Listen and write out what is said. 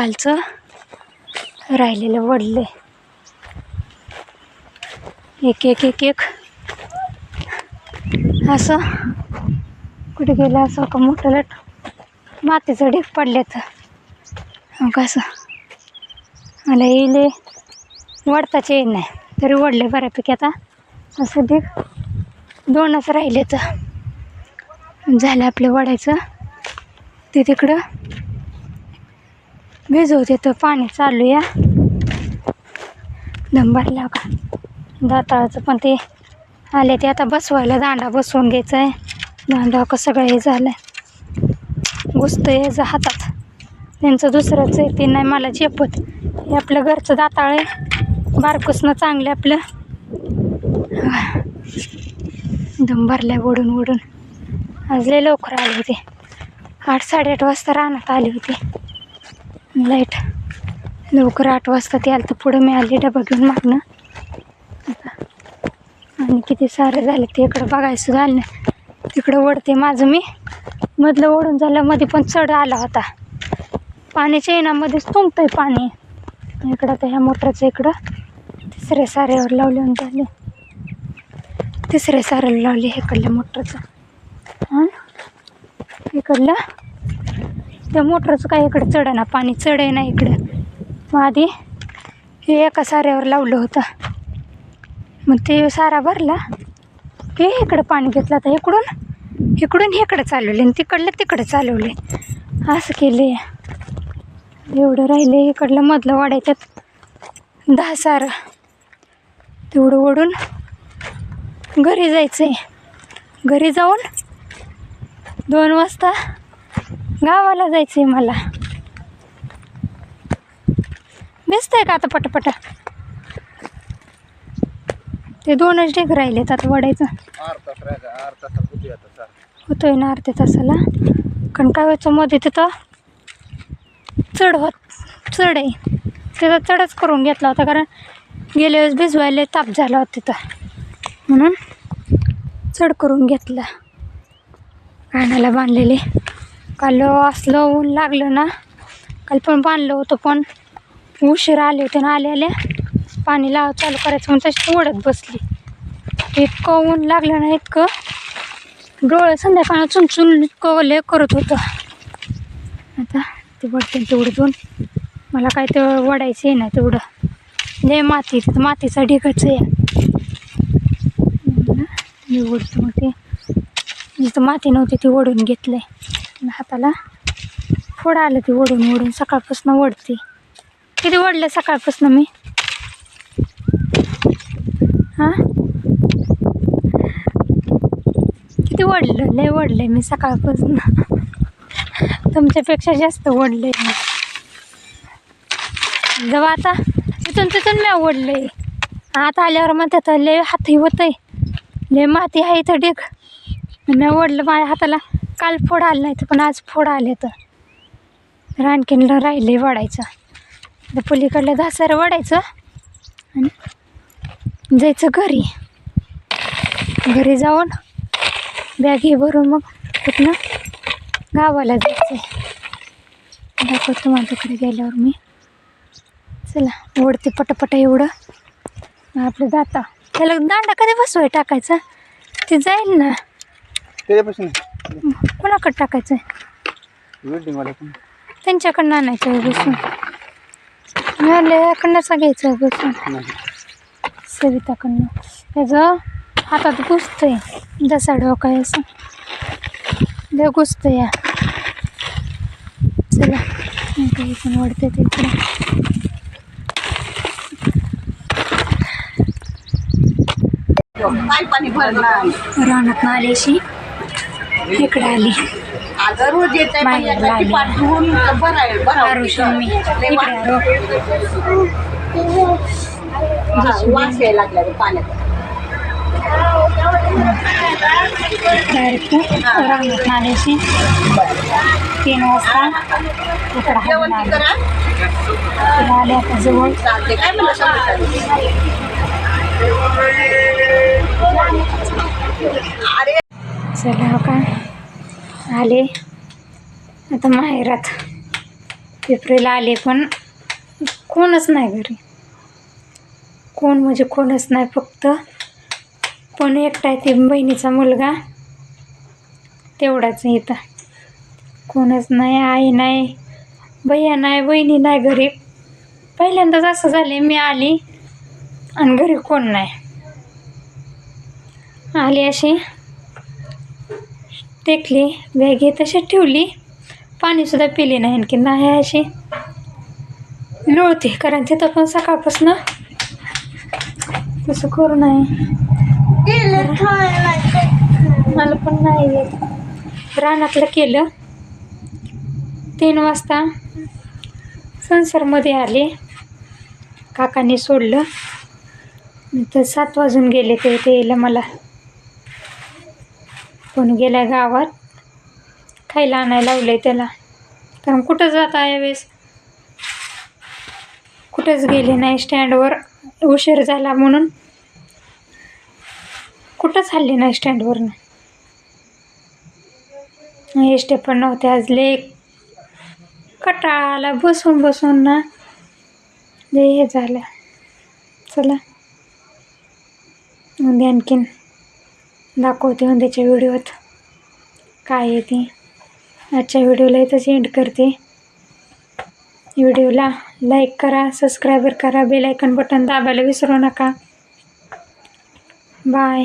कालचं राहिलेलं वडले एक एक एक एक. असं कुठे गेलं असं का मोठं लट? मातीचं ढीक पडलेत हो कसं मला येईले वडताच येईल नाही. तरी वडले बऱ्यापैकी आता असं ढीक दोनच राहिले तर झालं आपलं वडायचं. ते तिकडं भिजवते तर पाणी चालू या. दम भरला का दाताळाचं पण ते आले ते आता बसवायला दांडा बसवून घ्यायचा आहे दांडा का सगळं हे झालं आहे घुसतं याचं हातात. त्यांचं दुसरंच आहे ते नाही मला झेपत. हे आपलं घरचं दाताळ आहे. बारकुसनं चांगलं आपलं. दम भरल्या ओढून ओढून आज लय लवकर आले होते. आठ साडेआठ वाजता रानात आले होते. लाइट. लवकर आठ वाजता ते आलं तर पुढं मी आली डबा घेऊन मागणं. आणि किती सारे झाले ते इकडं बघायचं सुद्धा आलं नाही. तिकडं ओढते माझं मी. मधलं ओढून झालं मध्ये पण चढ आला होता. पाण्याच्या येण्यामध्येच तुंबतंय पाणी. इकडं तर ह्या मोटरचं इकडं. तिसऱ्या साऱ्यावर लावले झाले. तिसऱ्या साऱ्याला लावले इकडल्या मोटरचं. हां? इकडलं त्या मोटरचं काय इकडं चढ ना पाणी चढ आहे ना इकडं. मग आधी हे एका साऱ्यावर लावलं होतं. मग ते सारा भरला. हे इकडं पाणी घेतलं आता इकडून इकडून इकडं चालवले आणि तिकडलं तिकडं चालवले. असं केले. एवढं राहिले इकडलं मधलं वाढायच्यात दहा सारं. तेवढं ओढून घरी जायचं आहे घरी जाऊन दोन वाजता गावाला जायचं आहे मला. दिसतंय का आता पटापट? ते दोनच ढेग राहिलेत आता वडायचं. होतोय ना अर्ध्या तासाला. कारण काय व्हायचं मध्ये तिथं. चढ होत चढ आहे. तिथं चढच करून घेतला होता कारण गेल्या वेळेस भिजवायला ताप झाला होता तिथं. म्हणून चढ करून घेतला. कानाला बांधलेले. काल असलं ऊन लागलं ना काल पण बांधलं होतं पण उशीर आले होते ना आले आल्या पाणी लाव चालू करायचं म्हणून तशी ओढत बसली. इतकं ऊन लागलं ना इतकं. डोळे संध्याकाळ चुनचुन इतकं लय करत होतं. आता ते वडते तेवढं दोन. मला काय ते वडायचं आहे ना तेवढं. लय माती तिथं मातीचा ढिकच आहे. मी ओढतो मग ते. जिथं माती नव्हती ती ओढून घेतलंय. आहे हाताला. फोड आलं ती ओढून ओढून सकाळपासून ओढते. किती ओढलं सकाळपासून मी? हां? किती ओढलं? लय ओढलंय मी सकाळपासून. तुमच्यापेक्षा जास्त ओढलंय मी. जेव्हा आता. तिथून तिथून मी ओढलंय. आता आल्यावर मग त्यात लय हातही होतंय. लय माती आहे इथं डेक मी ओढलं माझ्या हाताला. काल फोड आलं नाही तर पण आज फोड आले तर. आणखीनला राहिले वाढायचं तर पलीकडलं घासारं वाढायचं आणि जायचं घरी. घरी जाऊन बॅग हे भरून मग कुठनं गावाला जायचं आहे दाखवतो तुम्हाला गेल्यावर मी. चला ओढते पटापटा एवढं. आपलं जाता. त्याला दांडा कधी बसवाय टाकायचा? ते जाईल ना. त्याच्यापासून कोणाकडे टाकायचं आहे त्यांच्याकडनं आणायचं आहे बसून याकडनंच घ्यायचं आहे बसून. सविताकडनं. त्याचं हातात घुसतंय. दसा डोका आहे असं लय घुसतं या. चला काही पण वाढते ते इकडे. रानात आल्याशी इकडे आली. अगं रोज येत आहे पण. पाठवून बरं बरं आरुषी मी इकडे आलो वास यायला लागला रे पाण्यात. डायरेक्ट तीन वाजता इकडे जेवण हाणून ती आली. करा. इकडे आले आता जवळ. चालते काय अरे चला हो का? आले. आता माहेरात. पिपरीला आले पण कोणच नाही घरी. कोण म्हणजे कोणच नाही फक्त. पण एकटा आहे ते बहिणीचा मुलगा. तेवढाच येतं इथं. कोणच नाही आई नाही भैया नाही बहिणी नाही घरी. पहिल्यांदाच असं झाले मी आली आणि घरी कोण नाही. आली अशी. टेकली बॅग हे तशी ठेवली. पाणीसुद्धा पिली नाही आणखी नाही अशी. लोळते कारण तिथं पण सकाळपासून तसं करू नये मला पण नाही येत. रानातलं केलं. तीन वाजता संसारमध्ये आले. काकांनी सोडलं. तर सात वाजून गेले ते ते यायला मला. पण गेल्या गावात खायला आणायला लावलंय त्याला. कारण कुठं जात आहे यावेळेस कुठंच गेले नाही स्टँडवर उशीर झाला म्हणून. कुठंच हल्ली नाही स्टँडवरनं. एसटे पण नव्हते आज ले कटाळाला बसून बसून ना हे झालं. चला. उद्या आणखीन दाखवते उद्याच्या व्हिडिओत. काय आहे ते? आजच्या व्हिडिओला इथंच एंड करते. व्हिडिओला लाईक करा सबस्क्राईबर करा बेलायकन बटन दाबायला विसरू नका. बाय